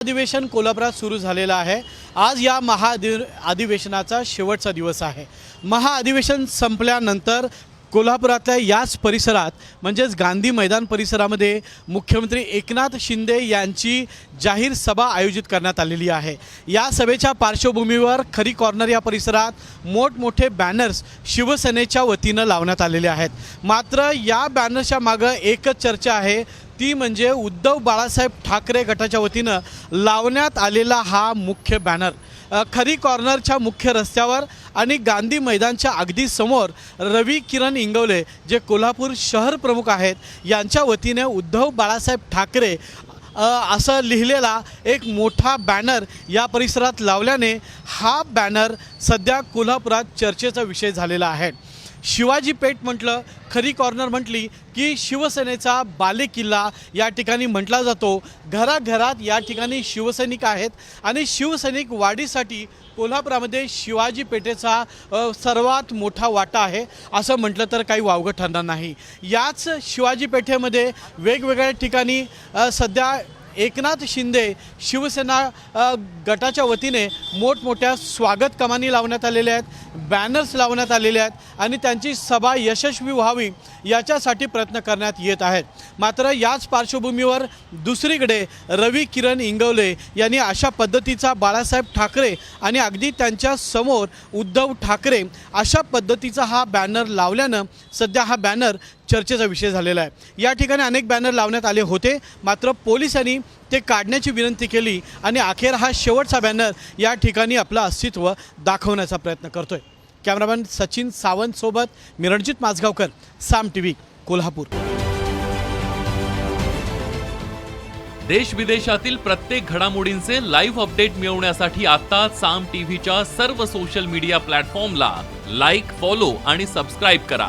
अधिवेशन कोल्हापुरात सुरू झालेलं आहे. आज या महाअधि अधिवेशनाचा शेवटचा दिवस आहे. महाअधिवेशन संपल्यानंतर कोल्हापुरातल्या याच परिसरात म्हणजेच गांधी मैदान परिसरामध्ये मुख्यमंत्री एकनाथ शिंदे यांची जाहीर सभा आयोजित करण्यात आलेली आहे. या सभेच्या पार्श्वभूमीवर खरी कॉर्नर या परिसरात मोठमोठे बॅनर्स शिवसेनेच्या वतीनं लावण्यात आलेले आहेत. मात्र या बॅनरच्या मागं एकच चर्चा आहे. ती म्हणजे उद्धव बाळासाहेब ठाकरे गटाच्या वतीनं लावण्यात आलेला हा मुख्य बॅनर. खरी कॉर्नरच्या मुख्य रस्त्यावर आणि गांधी मैदानच्या अगदी समोर रवी किरण इंगवले जे कोल्हापूर शहर प्रमुख आहेत यांच्या वतीने उद्धव बाळासाहेब ठाकरे असं लिहिलेला एक मोठा बॅनर या परिसरात लावल्याने हा बॅनर सध्या कोल्हापुरात चर्चेचा विषय झालेला आहे. शिवाजी पेठ म्हटलं खरी कॉर्नर म्हटली की शिवसेनेचा बालेकिल्ला या ठिकाणी म्हटला जातो. घराघरात या ठिकाणी शिवसैनिक आहेत आणि शिवसैनिक वाढीसाठी कोल्हापुरामध्ये शिवाजी पेठेचा सर्वात मोठा वाटा आहे. असं म्हटलं तर काही वावगं ठरणार नाही. याच शिवाजी पेठेमध्ये वेगवेगळ्या ठिकाणी सध्या एकनाथ शिंदे शिवसेना गटाच्या वतीने मोठमोठ्या स्वागत कमानी लावण्यात आलेल्या आहेत बॅनर्स लावण्यात आलेले आहेत आणि त्यांची सभा यशस्वी व्हावी याच्यासाठी प्रयत्न करण्यात येत आहेत. मात्र याच पार्श्वभूमीवर दुसरीकडे रवी किरण इंगवले यांनी अशा पद्धतीचा बाळासाहेब ठाकरे आणि अगदी त्यांच्यासमोर उद्धव ठाकरे अशा पद्धतीचा हा बॅनर लावल्यानं सध्या हा बॅनर चर्चेचा विषय झालेला आहे. या ठिकाणी अनेक बॅनर लावण्यात आले होते. मात्र पोलिसांनी ते काढण्याची विनंती केली आणि अखेर हा शेवटचा बॅनर या ठिकाणी आपलं अस्तित्व दाखवण्याचा प्रयत्न करतोय. कॅमेरामॅन सचिन सावंत सोबत मी रणजित माझगावकर साम टी व्ही कोल्हापूर. देश विदेशातील प्रत्येक घडामोडींचे लाईव्ह अपडेट मिळवण्यासाठी आता साम टीव्हीच्या सर्व सोशल मीडिया प्लॅटफॉर्मला लाईक फॉलो आणि सबस्क्राईब करा.